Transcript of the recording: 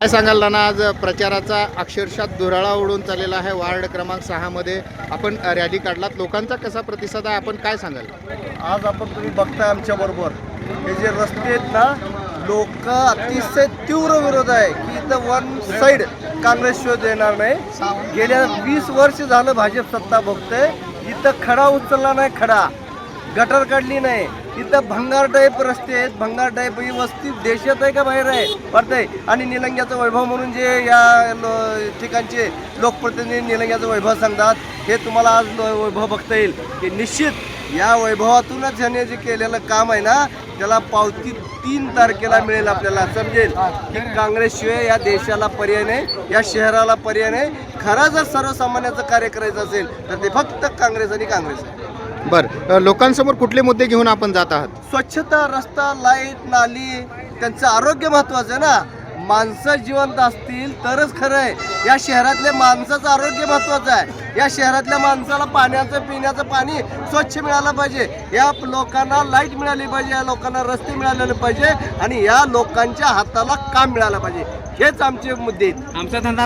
काय सांगाल ना आज प्रचाराचा अक्षरशः दुराळा उडून चाललेला आहे वार्ड क्रमांक सहामध्ये आपण रॅली काढलात. लोकांचा कसा प्रतिसाद आहे? आपण काय सांगाल? आज आपण तुम्ही बघताय आमच्या बरोबर. हे जे रस्ते आहेत ना लोक अतिशय तीव्र विरोध आहे की इथं वन साईड काँग्रेस शोध देणार नाही. गेल्या वीस वर्ष झालं भाजप सत्ता बघतंय. इथं खडा उचलला नाही खडा. गटर काढली नाही. इथं भंगार टाईप रस्ते आहेत. भंगार टाईप ही वस्ती देशात आहे का बाहेर आहे? वाटतंय आणि निलंग्याचं वैभव म्हणून जे या लो- ठिकाणचे लोकप्रतिनिधी निलंग्याचं वैभव सांगतात हे तुम्हाला आज वैभव बघता येईल. की निश्चित या वैभवातूनच ह्याने जे केलेलं काम आहे ना त्याला पावती तीन तारखेला मिळेल आपल्याला. समजेल? की काँग्रेसशिवाय या देशाला पर्याय नाही या शहराला पर्याय नाही. खरा जर सर्वसामान्याचं कार्य करायचं असेल तर ते फक्त काँग्रेस आणि काँग्रेस आहे. बरं लोकांसमोर कुठले मुद्दे घेऊन आपण जात आहात? स्वच्छता रस्ता लाइट नाली त्यांचं आरोग्य महत्वाचं आहे ना? माणसं जिवंत असतील तरच खरं आहे. या शहरातल्या माणसाचं आरोग्य महत्वाचं आहे. या शहरातल्या माणसाला पाण्याचं पिण्याचं पाणी स्वच्छ मिळालं पाहिजे. या लोकांना लाइट मिळाली पाहिजे या लोकांना रस्ते मिळालेले पाहिजे आणि या लोकांच्या हाताला काम मिळालं पाहिजे. हेच आमचे मुद्दे आहेत. आमचा धंदा